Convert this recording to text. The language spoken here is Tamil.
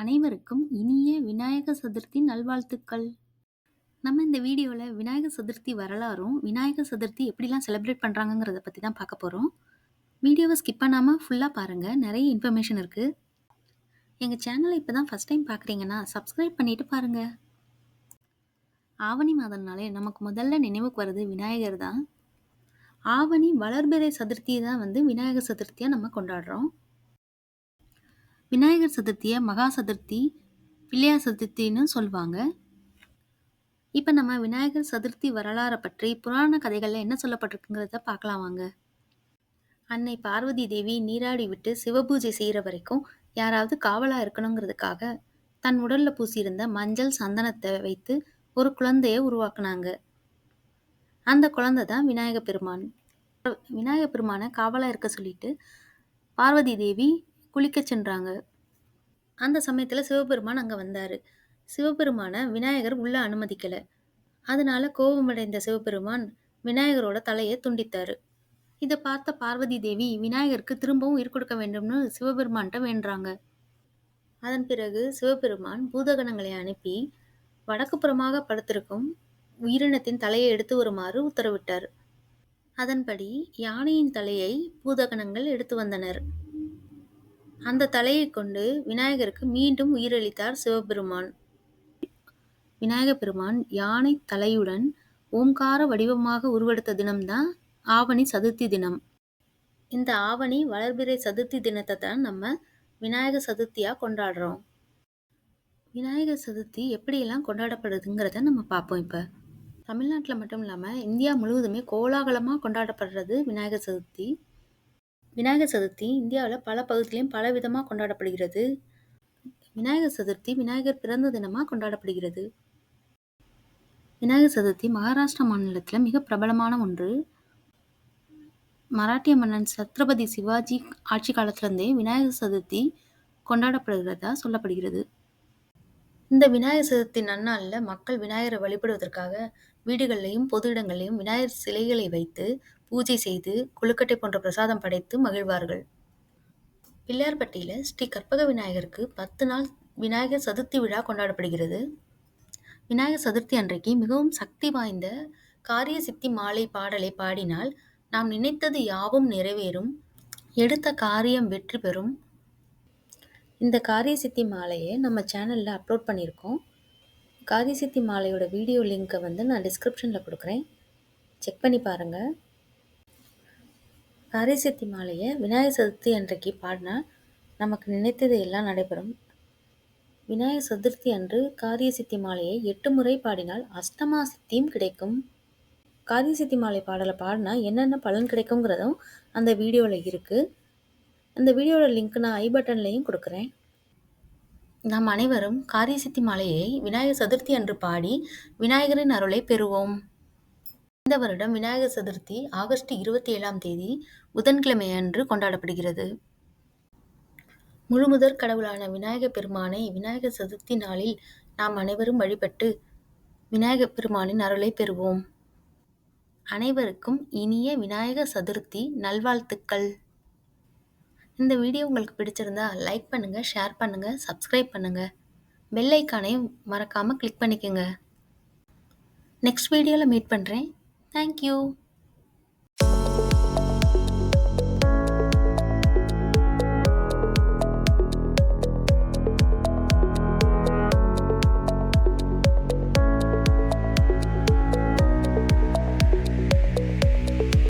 அனைவருக்கும் இனிய விநாயகர் சதுர்த்தி நல்வாழ்த்துக்கள். நம்ம இந்த வீடியோவில் விநாயகர் சதுர்த்தி வரலாறும், விநாயகர் சதுர்த்தி எப்படிலாம் செலிப்ரேட் பண்ணுறாங்கங்கிறத பற்றி தான் பார்க்க போகிறோம் வீடியோவை ஸ்கிப் பண்ணாமல் ஃபுல்லாக பாருங்கள் நிறைய இன்ஃபர்மேஷன் இருக்குது எங்கள் சேனலை இப்போ தான் ஃபர்ஸ்ட் டைம் பார்க்குறீங்கன்னா, சப்ஸ்கிரைப் பண்ணிவிட்டு பாருங்கள் ஆவணி மாதம்னாலே நமக்கு முதல்ல நினைவுக்கு வர்றது விநாயகர் தான். ஆவணி வளர்பிறை சதுர்த்தி தான் வந்து விநாயகர் சதுர்த்தியாக நம்ம கொண்டாடுறோம். விநாயகர் சதுர்த்தியை மகா சதுர்த்தி, பிள்ளையார் சதுர்த்தின்னு சொல்லுவாங்க இப்போ நம்ம விநாயகர் சதுர்த்தி வரலாறை பற்றி புராண கதைகளில் என்ன சொல்லப்பட்டிருக்குங்கிறத பார்க்கலாம் வாங்க. அன்னை பார்வதி தேவி நீராடி விட்டு சிவபூஜை செய்கிற வரைக்கும் யாராவது காவலாக இருக்கணுங்கிறதுக்காக தன் உடலில் பூசியிருந்த மஞ்சள், சந்தனத்தை வைத்து ஒரு குழந்தைய உருவாக்குனாங்க. அந்த குழந்தை தான் விநாயக பெருமான். விநாயக பெருமானை காவலாக இருக்க சொல்லிட்டு பார்வதி தேவி குளிக்கச் சென்றாங்க. அந்த சமயத்தில் சிவபெருமான் அங்கே வந்தார் சிவபெருமானை விநாயகர் உள்ளே அனுமதிக்கலை அதனால கோபமடைந்த சிவபெருமான் விநாயகரோட தலையை துண்டித்தார் இதை பார்த்த பார்வதி தேவி விநாயகருக்கு திரும்பவும் உயிர் கொடுக்க வேண்டும்னு சிவபெருமான்ட்ட வேண்டுறாங்க. அதன் பிறகு சிவபெருமான் பூதகணங்களை அனுப்பி வடக்கு புறமாக படுத்திருக்கும் உயிரினத்தின் தலையை எடுத்து வருமாறு உத்தரவிட்டார். அதன்படி யானையின் தலையை பூதகணங்கள் எடுத்து வந்தனர். அந்த தலையை கொண்டு விநாயகருக்கு மீண்டும் உயிரளித்தார் சிவபெருமான். விநாயக பெருமான் யானை தலையுடன் ஓம்கார வடிவமாக உருவெடுத்த தினம்தான் ஆவணி சதுர்த்தி தினம். இந்த ஆவணி வளர்பிறை சதுர்த்தி தினத்தை தான் நம்ம விநாயகர் சதுர்த்தியாக கொண்டாடுறோம். விநாயகர் சதுர்த்தி எப்படியெல்லாம் கொண்டாடப்படுதுங்கிறத நம்ம பார்ப்போம் இப்போ தமிழ்நாட்டில் மட்டும் இல்லாமல் இந்தியா முழுவதுமே கோலாகலமாக கொண்டாடப்படுறது விநாயகர் சதுர்த்தி. விநாயகர் சதுர்த்தி இந்தியாவில் பல பகுதிகளையும் பல விதமாக கொண்டாடப்படுகிறது. விநாயகர் சதுர்த்தி விநாயகர் பிறந்த தினமாக கொண்டாடப்படுகிறது. விநாயகர் சதுர்த்தி மகாராஷ்டிரா மாநிலத்தில் மிக பிரபலமான ஒன்று. மராட்டிய மன்னன் சத்ரபதி சிவாஜி ஆட்சி காலத்திலிருந்தே விநாயகர் சதுர்த்தி கொண்டாடப்படுகிறதா சொல்லப்படுகிறது. இந்த விநாயகர் சதுர்த்தி நன்னாளில் மக்கள் விநாயகரை வழிபடுவதற்காக வீடுகளிலையும் பொது இடங்களிலும் விநாயகர் சிலைகளை வைத்து பூஜை செய்து, கொழுக்கட்டை போன்ற பிரசாதம் படைத்து மகிழ்வார்கள். பிள்ளையார்பட்டியில் ஸ்ரீ கற்பக விநாயகருக்கு பத்து நாள் விநாயகர் சதுர்த்தி விழா கொண்டாடப்படுகிறது. விநாயகர் சதுர்த்தி அன்றைக்கு மிகவும் சக்தி வாய்ந்த காரிய சித்தி மாலை பாடலை பாடினால் நாம் நினைத்தது யாவும் நிறைவேறும், எடுத்த காரியம் வெற்றி பெறும். இந்த காரிய சித்தி மாலையை நம்ம சேனலில் அப்லோட் பண்ணியிருக்கோம். காரிய சித்தி மாலையோட வீடியோ லிங்க்கை வந்து நான் டிஸ்கிரிப்ஷனில் கொடுக்குறேன் செக் பண்ணி பாருங்கள் காரிய மாலையை விநாயகர் சதுர்த்தி அன்றைக்கு பாடினா நமக்கு நினைத்தது எல்லாம் நடைபெறும். விநாயகர் சதுர்த்தி அன்று காரிய சித்தி மாலையை எட்டு முறை பாடினால் அஷ்டமா சித்தியும் கிடைக்கும். காரிய சித்தி மாலை பாடல பாடினா என்னென்ன பலன் கிடைக்குங்கிறதும் அந்த வீடியோவில் இருக்குது அந்த வீடியோட லிங்க் நான் ஐ பட்டன்லையும் கொடுக்குறேன் நாம் அனைவரும் காரிய சித்தி மாலையை விநாயகர் சதுர்த்தி அன்று பாடி விநாயகரின் அருளை பெறுவோம். இந்த வருடம் விநாயகர் சதுர்த்தி ஆகஸ்ட் இருபத்தி ஏழாம் தேதி புதன்கிழமை அன்று கொண்டாடப்படுகிறது. முழுமுதற் கடவுளான விநாயகப் பெருமானை விநாயகர் சதுர்த்தி நாளில் நாம் அனைவரும் வழிபட்டு விநாயகப் பெருமானின் அருளை பெறுவோம். அனைவருக்கும் இனிய விநாயகர் சதுர்த்தி நல்வாழ்த்துக்கள். இந்த வீடியோ உங்களுக்கு பிடிச்சிருந்தா லைக் பண்ணுங்கள் ஷேர் பண்ணுங்கள் சப்ஸ்கிரைப் பண்ணுங்கள் பெல் ஐகானையும் மறக்காமல் கிளிக் பண்ணிக்கங்க. நெக்ஸ்ட் வீடியோவில் மீட் பண்ணுறேன் Thank you.